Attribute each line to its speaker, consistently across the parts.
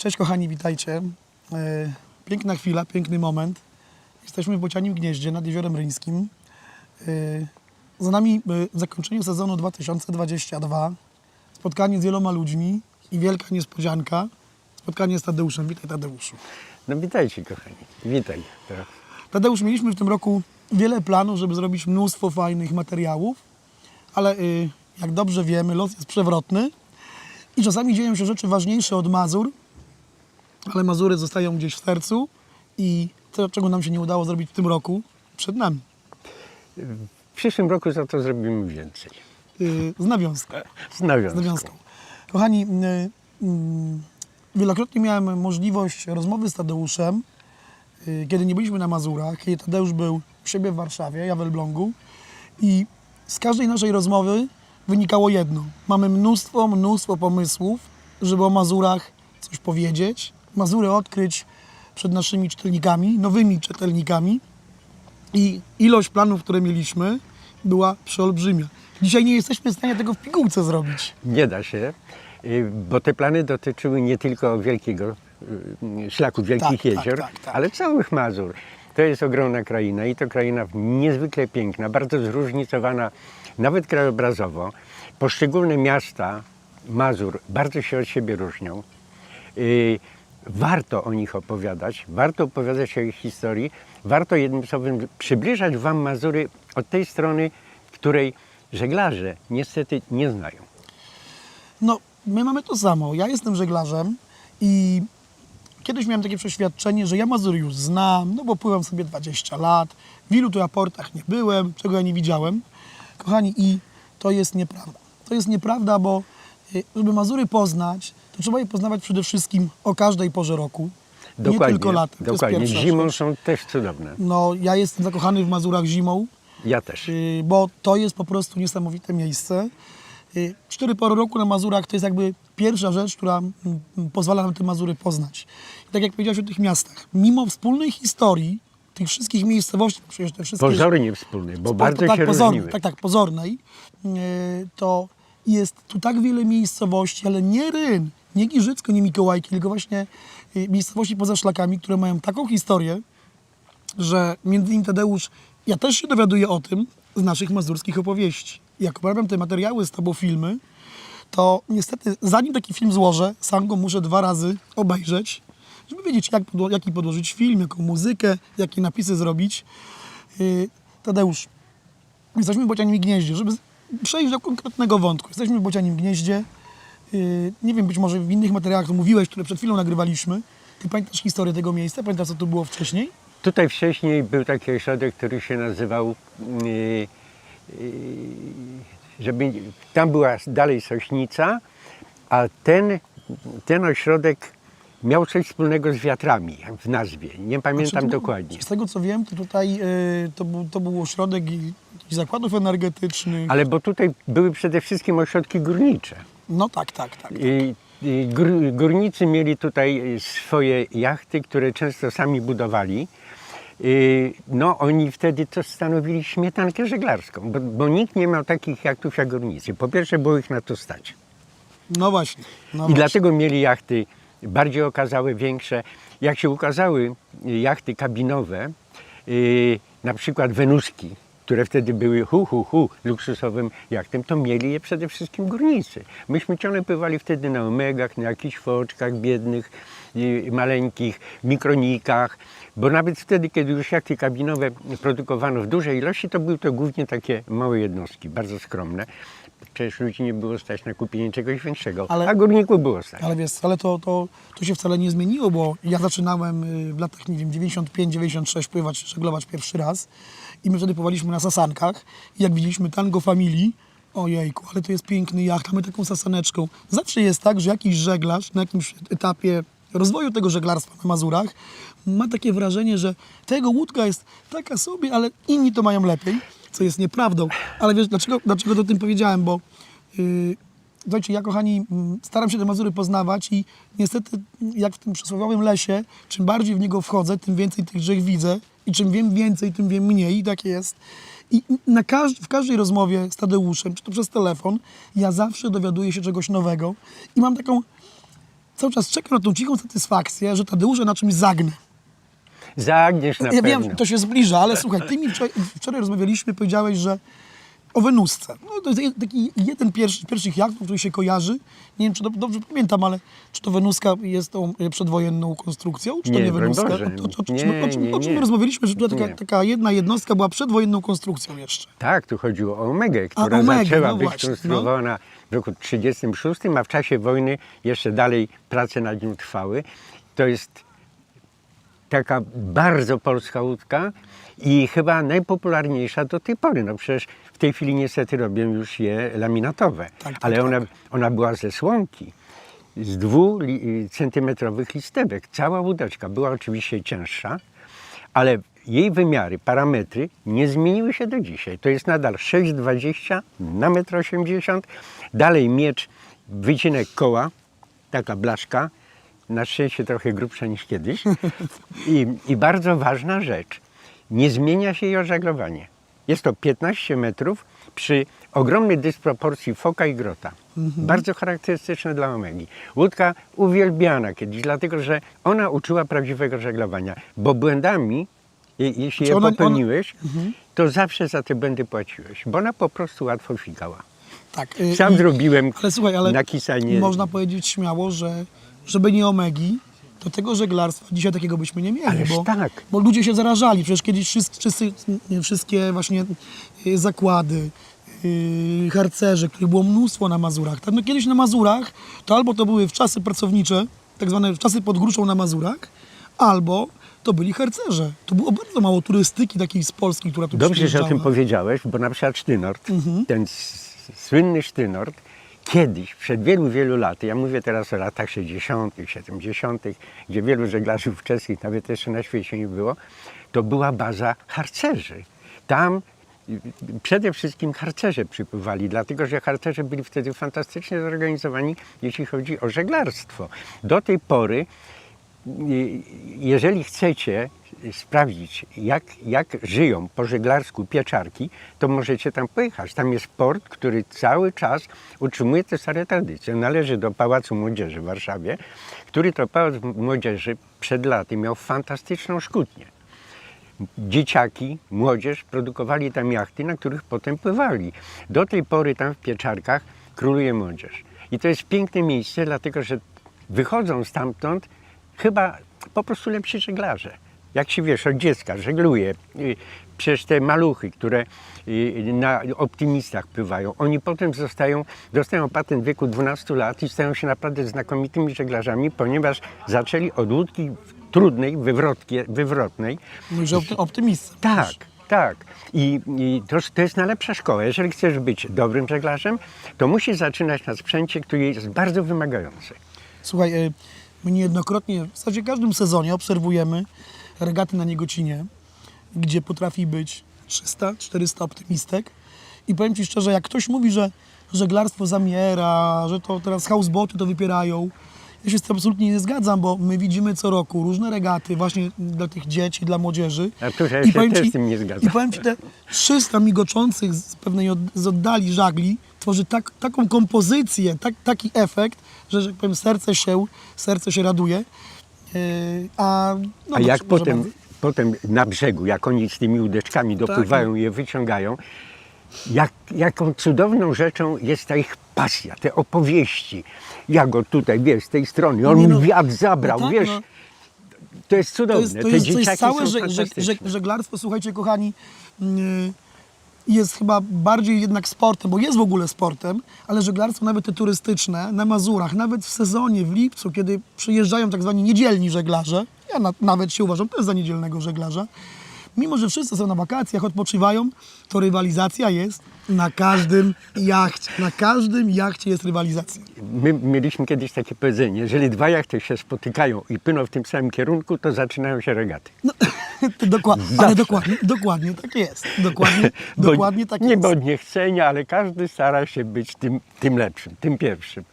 Speaker 1: Cześć kochani, witajcie. E, Piękna chwila, piękny moment. Jesteśmy w Bocianim Gnieździe nad Jeziorem Ryńskim. E, Za nami e, zakończenie sezonu 2022. Spotkanie z wieloma ludźmi i wielka niespodzianka. Spotkanie z Tadeuszem. Witaj Tadeuszu.
Speaker 2: No witajcie kochani, witaj. Teraz.
Speaker 1: Tadeusz, mieliśmy w tym roku wiele planów, żeby zrobić mnóstwo fajnych materiałów, ale jak dobrze wiemy, los jest przewrotny i czasami dzieją się rzeczy ważniejsze od Mazur, ale Mazury zostają gdzieś w sercu i to, czego nam się nie udało zrobić w tym roku, przed nami.
Speaker 2: W przyszłym roku za to zrobimy więcej.
Speaker 1: Y, z nawiązką.
Speaker 2: Z
Speaker 1: Z
Speaker 2: nawiązką.
Speaker 1: nawiązką. Kochani, y, mm, wielokrotnie miałem możliwość rozmowy z Tadeuszem, y, kiedy nie byliśmy na Mazurach, kiedy Tadeusz był u siebie w Warszawie, ja w Elblągu i z każdej naszej rozmowy wynikało jedno. Mamy mnóstwo, mnóstwo pomysłów, żeby o Mazurach coś powiedzieć, Mazury odkryć przed naszymi czytelnikami, nowymi czytelnikami i ilość planów, które mieliśmy, była przeolbrzymia. Dzisiaj nie jesteśmy w stanie tego w pigułce zrobić.
Speaker 2: Nie da się, y, bo te plany dotyczyły nie tylko wielkiego y, szlaku Wielkich
Speaker 1: Tak, tak,
Speaker 2: Jezior,
Speaker 1: tak, tak.
Speaker 2: ale całych Mazur. To jest ogromna kraina i to kraina niezwykle piękna, bardzo zróżnicowana, nawet krajobrazowo. Poszczególne miasta Mazur bardzo się od siebie różnią. Warto o nich opowiadać, warto opowiadać o ich historii, warto jednym słowem przybliżać Wam Mazury od tej strony, której żeglarze niestety nie znają.
Speaker 1: No, my mamy to samo. Ja jestem żeglarzem i kiedyś miałem takie przeświadczenie, że ja Mazury już znam, no bo pływam sobie 20 lat, w ilu tu nie byłem, czego ja nie widziałem. Kochani, i to jest nieprawda. To jest nieprawda, bo y, żeby Mazury poznać, trzeba je poznawać przede wszystkim o każdej porze roku.
Speaker 2: Dokładnie,
Speaker 1: nie tylko latem.
Speaker 2: Dokładnie. Zimą
Speaker 1: rzecz.
Speaker 2: są też cudowne.
Speaker 1: No, ja jestem zakochany w Mazurach zimą.
Speaker 2: Ja też.
Speaker 1: Y, bo to jest po prostu niesamowite miejsce. Y, Cztery pory roku na Mazurach to jest jakby pierwsza rzecz, która pozwala nam te Mazury poznać. I tak jak powiedziałeś o tych miastach, mimo wspólnej historii tych wszystkich miejscowości, przecież te wszystkie...
Speaker 2: Pozornie wspólny, bo bardzo
Speaker 1: tak,
Speaker 2: się różniły.
Speaker 1: Tak, tak, pozornej, y, to jest tu tak wiele miejscowości, ale nie Ryn, nie Giżycko, nie Mikołajki, tylko właśnie y, miejscowości poza szlakami, które mają taką historię, że między innymi Tadeusz, ja też się dowiaduję o tym z naszych mazurskich opowieści. Jak obrabiam te materiały z tobą filmy, to niestety zanim taki film złożę, sam go muszę dwa razy obejrzeć, żeby wiedzieć jak, podło- jaki podłożyć film, jaką muzykę, jakie napisy zrobić. Yy, Tadeusz, jesteśmy w Bocianim Gnieździe, żeby przejść do konkretnego wątku. Jesteśmy w Bocianim Gnieździe. Yy, nie wiem, być może w innych materiałach to mówiłeś, które przed chwilą nagrywaliśmy. Ty pamiętasz historię tego miejsca? Pamiętasz, co tu było wcześniej?
Speaker 2: Tutaj wcześniej był taki ośrodek, który się nazywał, yy, yy, żeby tam była dalej Sośnica, a ten, ten ośrodek miał coś wspólnego z wiatrami w nazwie. Nie pamiętam
Speaker 1: Znaczy,
Speaker 2: dokładnie.
Speaker 1: Z tego co wiem, to tutaj yy, to, był, to był ośrodek i- zakładów energetycznych.
Speaker 2: Ale bo tutaj były przede wszystkim ośrodki górnicze.
Speaker 1: No tak, tak, tak.
Speaker 2: I, i gór, górnicy mieli tutaj swoje jachty, które często sami budowali. I, no, oni wtedy to stanowili śmietankę żeglarską, bo, bo nikt nie miał takich jachtów jak górnicy. Po pierwsze, było ich na to stać.
Speaker 1: No właśnie. No
Speaker 2: I
Speaker 1: właśnie.
Speaker 2: dlatego mieli jachty bardziej okazałe, większe. Jak się ukazały jachty kabinowe, y, na przykład Wenuski, które wtedy były hu, hu, hu, luksusowym jachtem, to mieli je przede wszystkim górnicy. Myśmy ciągle pływali wtedy na omegach, na jakichś foczkach biednych, maleńkich, mikronikach, bo nawet wtedy, kiedy już jachty kabinowe produkowano w dużej ilości, to były to głównie takie małe jednostki, bardzo skromne. Przecież ludzi nie było stać na kupienie czegoś większego,
Speaker 1: Ale-
Speaker 2: a górników było stać.
Speaker 1: Ale wiesz, ale to, to, to się wcale nie zmieniło, bo ja zaczynałem y, w latach, nie wiem, 95-96 pływać, żeglować pierwszy raz i my wtedy pływaliśmy na sasankach i jak widzieliśmy Tango Family, ojejku, ale to jest piękny jacht, mamy taką sasaneczką. Zawsze jest tak, że jakiś żeglarz na jakimś etapie rozwoju tego żeglarstwa na Mazurach ma takie wrażenie, że tego łódka jest taka sobie, ale inni to mają lepiej, co jest nieprawdą. Ale wiesz, dlaczego, dlaczego to tym powiedziałem, bo yy, Słuchajcie, ja kochani, mm, staram się te Mazury poznawać i niestety, jak w tym przysłowiowym lesie, czym bardziej w niego wchodzę, tym więcej tych drzew widzę i czym wiem więcej, tym wiem mniej i tak jest. I na każ w każdej rozmowie z Tadeuszem, czy to przez telefon, ja zawsze dowiaduję się czegoś nowego i mam taką cały czas czekam na tą cichą satysfakcję, że Tadeusza na czymś zagnę.
Speaker 2: Zagniesz na
Speaker 1: ja
Speaker 2: pewno.
Speaker 1: wiem, to się zbliża, ale słuchaj, ty mi wczoraj, rozmawialiśmy, powiedziałeś, że o Wenusce. No, to jest je- taki jeden pierwszy, pierwszych jachtów, który się kojarzy. Nie wiem, czy do, dobrze pamiętam, ale czy to Wenuska jest tą e, przedwojenną konstrukcją, czy to
Speaker 2: Nie,
Speaker 1: nie,
Speaker 2: broń
Speaker 1: Wenuska?
Speaker 2: Boże.
Speaker 1: O, to, to,
Speaker 2: Nie,
Speaker 1: o, czym,
Speaker 2: nie,
Speaker 1: o czym my
Speaker 2: nie.
Speaker 1: rozmawialiśmy, że tutaj taka,
Speaker 2: Nie.
Speaker 1: taka jedna jednostka była przedwojenną konstrukcją jeszcze.
Speaker 2: Tak, tu chodziło o Omegę, która
Speaker 1: Omegę,
Speaker 2: zaczęła
Speaker 1: no
Speaker 2: być
Speaker 1: właśnie,
Speaker 2: konstruowana w roku 1936, a w czasie wojny jeszcze dalej prace nad nią trwały. To jest taka bardzo polska łódka i chyba najpopularniejsza do tej pory. No przecież w tej chwili niestety robią już je laminatowe,
Speaker 1: tak,
Speaker 2: ale
Speaker 1: tak.
Speaker 2: Ona, ona była ze słomki. Z dwucentymetrowych listewek. Cała łódeczka była oczywiście cięższa, ale jej wymiary, parametry nie zmieniły się do dzisiaj. To jest nadal 6,20 na 1,80 m. Dalej miecz, wycinek koła, taka blaszka, na szczęście trochę grubsza niż kiedyś. I, I bardzo ważna rzecz, nie zmienia się jej ożaglowanie. Jest to 15 metrów przy ogromnej dysproporcji foka i grota. Bardzo charakterystyczne dla Omegi. Łódka uwielbiana kiedyś, dlatego że ona uczyła prawdziwego żeglowania, bo błędami, je, jeśli
Speaker 1: Czy
Speaker 2: je
Speaker 1: ona- ona-
Speaker 2: popełniłeś, to zawsze za te błędy płaciłeś, bo ona po prostu łatwo fikała.
Speaker 1: Tak. y,
Speaker 2: Sam
Speaker 1: i-
Speaker 2: zrobiłem
Speaker 1: Ale słuchaj, ale
Speaker 2: na Kisanie.
Speaker 1: można powiedzieć śmiało, że żeby nie Omegi, to tego żeglarstwa dzisiaj takiego byśmy nie mieli.
Speaker 2: Ależ
Speaker 1: bo,
Speaker 2: tak.
Speaker 1: bo ludzie się zarażali. Przecież kiedyś wszyscy, wszyscy, wszystkie właśnie y, zakłady, yy, harcerze, których było mnóstwo na Mazurach. Tak, no kiedyś na Mazurach to albo to były w czasy pracownicze, tak zwane w czasy pod gruszą na Mazurach, albo to byli harcerze. To było bardzo mało turystyki takiej z Polski, która tu
Speaker 2: Dobrze, że o tym powiedziałeś, bo na przykład Sztynort,
Speaker 1: Mhm.
Speaker 2: ten słynny Sztynort, kiedyś, przed wielu, wielu laty, ja mówię teraz o latach 60., 70., gdzie wielu żeglarzy ówczesnych nawet jeszcze na świecie nie było, to była baza harcerzy. Tam przede wszystkim harcerze przypływali, dlatego że harcerze byli wtedy fantastycznie zorganizowani, jeśli chodzi o żeglarstwo. Do tej pory jeżeli chcecie sprawdzić, jak, jak żyją po żeglarsku pieczarki, to możecie tam pojechać. Tam jest port, który cały czas utrzymuje te stare tradycje. Należy do Pałacu Młodzieży w Warszawie, który to Pałac Młodzieży przed laty miał fantastyczną szkutnię. Dzieciaki, młodzież produkowali tam jachty, na których potem pływali. Do tej pory tam w pieczarkach króluje młodzież. I to jest piękne miejsce, dlatego że wychodzą stamtąd chyba po prostu lepsi żeglarze. Jak się wiesz, od dziecka żegluje. Y, Przecież te maluchy, które y, na optymistach pływają, oni potem zostają, dostają patent w wieku 12 lat i stają się naprawdę znakomitymi żeglarzami, ponieważ zaczęli od łódki trudnej, wywrotnej.
Speaker 1: Mówisz, że opty- optymistem.
Speaker 2: Tak, tak. I, i to, to jest najlepsza szkoła. Jeżeli chcesz być dobrym żeglarzem, to musisz zaczynać na sprzęcie, który jest bardzo wymagający.
Speaker 1: Słuchaj, y, my niejednokrotnie, w zasadzie w każdym sezonie obserwujemy regaty na Niegocinie, gdzie potrafi być 300-400 optymistek. I powiem Ci szczerze, jak ktoś mówi, że żeglarstwo zamiera, że to teraz houseboty to wypierają, ja się z tym absolutnie nie zgadzam, bo my widzimy co roku różne regaty właśnie dla tych dzieci, dla młodzieży.
Speaker 2: A tu ja
Speaker 1: I
Speaker 2: się
Speaker 1: powiem
Speaker 2: też
Speaker 1: ci-
Speaker 2: z tym nie zgadzam.
Speaker 1: I powiem Ci, te 300 migoczących z pewnej od, z oddali żagli tworzy tak, taką kompozycję, tak, taki efekt, że, że tak powiem, serce się, serce się raduje. Yy, a no
Speaker 2: A jak potem,
Speaker 1: bardzo.
Speaker 2: potem na brzegu, jak oni z tymi łódeczkami dopływają i je wyciągają, jak, jaką cudowną rzeczą jest ta ich pasja, te opowieści. Ja go tutaj, wiesz, z tej strony, on
Speaker 1: Nie
Speaker 2: mi
Speaker 1: no,
Speaker 2: wiatr zabrał,
Speaker 1: no tak,
Speaker 2: wiesz.
Speaker 1: no.
Speaker 2: To jest cudowne.
Speaker 1: To jest, to
Speaker 2: Te
Speaker 1: jest,
Speaker 2: dzieciaki
Speaker 1: jest całe że, że, że, żeglarstwo, słuchajcie kochani, yy, jest chyba bardziej jednak sportem, bo jest w ogóle sportem, ale żeglarstwo nawet te turystyczne na Mazurach, nawet w sezonie, w lipcu, kiedy przyjeżdżają tak zwani niedzielni żeglarze, ja na, nawet się uważam też za niedzielnego żeglarza, mimo że wszyscy są na wakacjach, odpoczywają, to rywalizacja jest na każdym jachcie. Na każdym jachcie jest rywalizacja.
Speaker 2: My mieliśmy kiedyś takie powiedzenie, jeżeli dwa jachty się spotykają i płyną w tym samym kierunku, to zaczynają się regaty.
Speaker 1: No, to dokładnie, ale dokładnie, dokładnie tak jest. Dokładnie,
Speaker 2: Bo-
Speaker 1: dokładnie tak
Speaker 2: nie
Speaker 1: jest.
Speaker 2: od niechcenia, ale każdy stara się być tym, tym lepszym, tym pierwszym.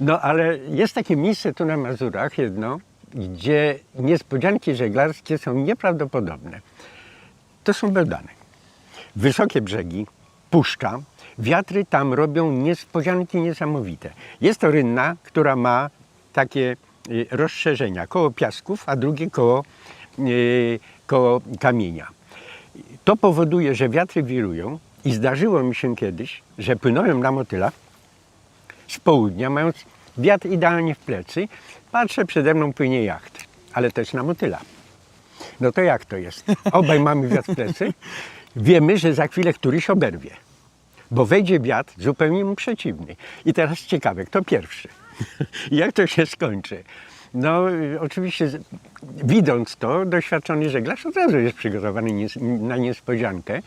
Speaker 2: No ale jest takie miejsce tu na Mazurach jedno, gdzie niespodzianki żeglarskie są nieprawdopodobne. To są Beldany. Wysokie brzegi, puszcza, wiatry tam robią niespodzianki niesamowite. Jest to rynna, która ma takie y, rozszerzenia, koło piasków, a drugie koło, y, koło kamienia. To powoduje, że wiatry wirują i zdarzyło mi się kiedyś, że płynąłem na motyla z południa, mając wiatr idealnie w plecy, patrzę, przede mną płynie jacht, ale też na motyla. No to jak to jest? Obaj mamy wiatr w plecy. Wiemy, że za chwilę któryś oberwie, bo wejdzie wiatr zupełnie mu przeciwny. I teraz ciekawe, kto pierwszy? jak to się skończy? No, y, oczywiście, widząc to, doświadczony żeglarz od razu jest przygotowany na niespodziankę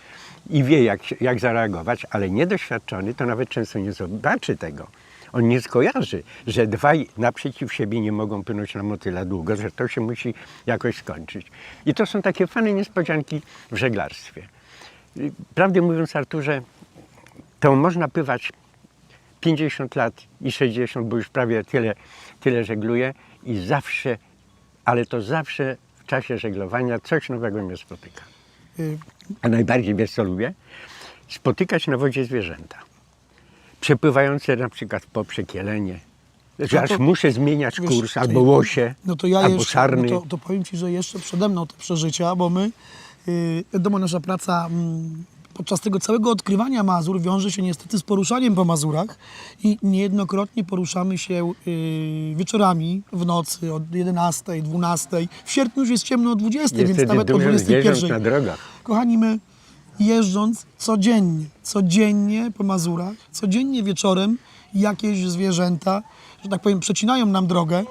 Speaker 2: i wie, jak, jak zareagować, ale niedoświadczony to nawet często nie zobaczy tego. On nie skojarzy, że dwaj naprzeciw siebie nie mogą płynąć na motyla długo, że to się musi jakoś skończyć. I to są takie fajne niespodzianki w żeglarstwie. Y, Prawdę mówiąc, Arturze, to można pływać 50 lat i 60, bo już prawie tyle, tyle żegluję i zawsze, ale to zawsze w czasie żeglowania coś nowego mnie spotyka. A najbardziej wiesz co lubię? Spotykać na wodzie zwierzęta. Przepływające na przykład po przekielenie. Że
Speaker 1: No
Speaker 2: aż
Speaker 1: to-
Speaker 2: muszę zmieniać
Speaker 1: Wiesz,
Speaker 2: kurs, albo łosie,
Speaker 1: No to ja
Speaker 2: albo
Speaker 1: jeszcze,
Speaker 2: sarny.
Speaker 1: no to, to powiem Ci, że jeszcze przede mną te przeżycia, bo my, yy, wiadomo, nasza praca mm, podczas tego całego odkrywania Mazur wiąże się niestety z poruszaniem po Mazurach i niejednokrotnie poruszamy się yy, wieczorami w nocy od 11, 12. W sierpniu już jest ciemno o 20,
Speaker 2: Jest
Speaker 1: więc nawet o
Speaker 2: dużo zwierząt
Speaker 1: 21.
Speaker 2: na drogach.
Speaker 1: Kochani, my jeżdżąc codziennie, codziennie po Mazurach, codziennie wieczorem jakieś zwierzęta, że tak powiem, przecinają nam drogę.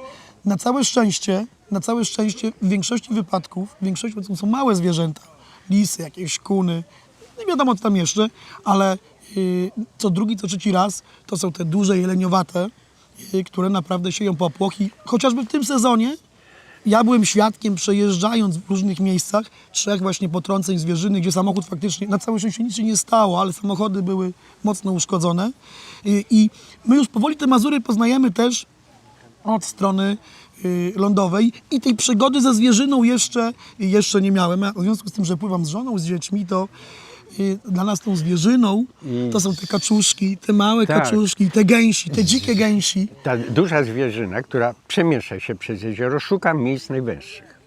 Speaker 1: Na całe szczęście, na całe szczęście w większości wypadków, w większości to są małe zwierzęta, lisy, jakieś kuny, nie wiadomo co tam jeszcze, ale yy, co drugi, co trzeci raz to są te duże jeleniowate, yy, które naprawdę sieją popłoch i chociażby w tym sezonie ja byłem świadkiem, przejeżdżając w różnych miejscach, trzech właśnie potrąceń zwierzyny, gdzie samochód faktycznie, na całe szczęście nic się nie stało, ale samochody były mocno uszkodzone. I, i my już powoli te Mazury poznajemy też od strony y, lądowej i tej przygody ze zwierzyną jeszcze, jeszcze nie miałem. A w związku z tym, że pływam z żoną, z dziećmi, to y, dla nas tą zwierzyną to są te kaczuszki, te małe
Speaker 2: Tak.
Speaker 1: kaczuszki, te gęsi, te dzikie gęsi.
Speaker 2: ta duża zwierzyna, która przemiesza się przez jezioro, szuka miejsc najwęższych.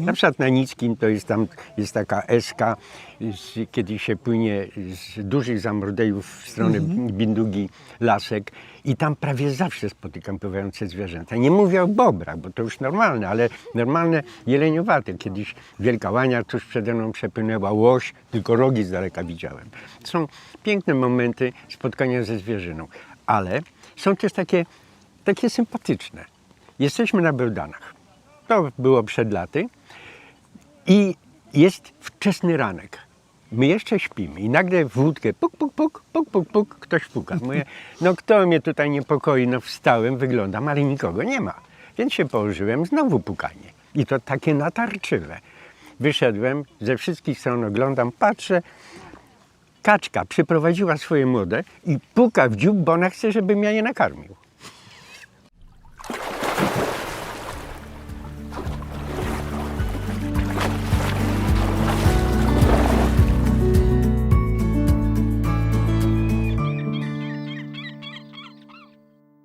Speaker 2: Na przykład na Nickim to jest tam jest taka eska, z, kiedy się płynie z dużych zamordejów w stronę Bindugi, Lasek i tam prawie zawsze spotykam pływające zwierzęta. Nie mówię o bobrach, bo to już normalne, ale normalne jeleniowate. Kiedyś wielka łania tuż przede mną przepłynęła, łoś, tylko rogi z daleka widziałem. Są piękne momenty spotkania ze zwierzyną, ale są też takie, takie sympatyczne. Jesteśmy na Bełdanach. To było przed laty. I jest wczesny ranek. My jeszcze śpimy i nagle w łódkę puk, puk, puk, puk, puk, puk, ktoś puka. Mówię, no kto mnie tutaj niepokoi? No wstałem, wyglądam, ale nikogo nie ma. Więc się położyłem, znowu pukanie. I to takie natarczywe. Wyszedłem, ze wszystkich stron oglądam, patrzę, kaczka przyprowadziła swoje młode i puka w dziób, bo ona chce, żebym ja je nakarmił.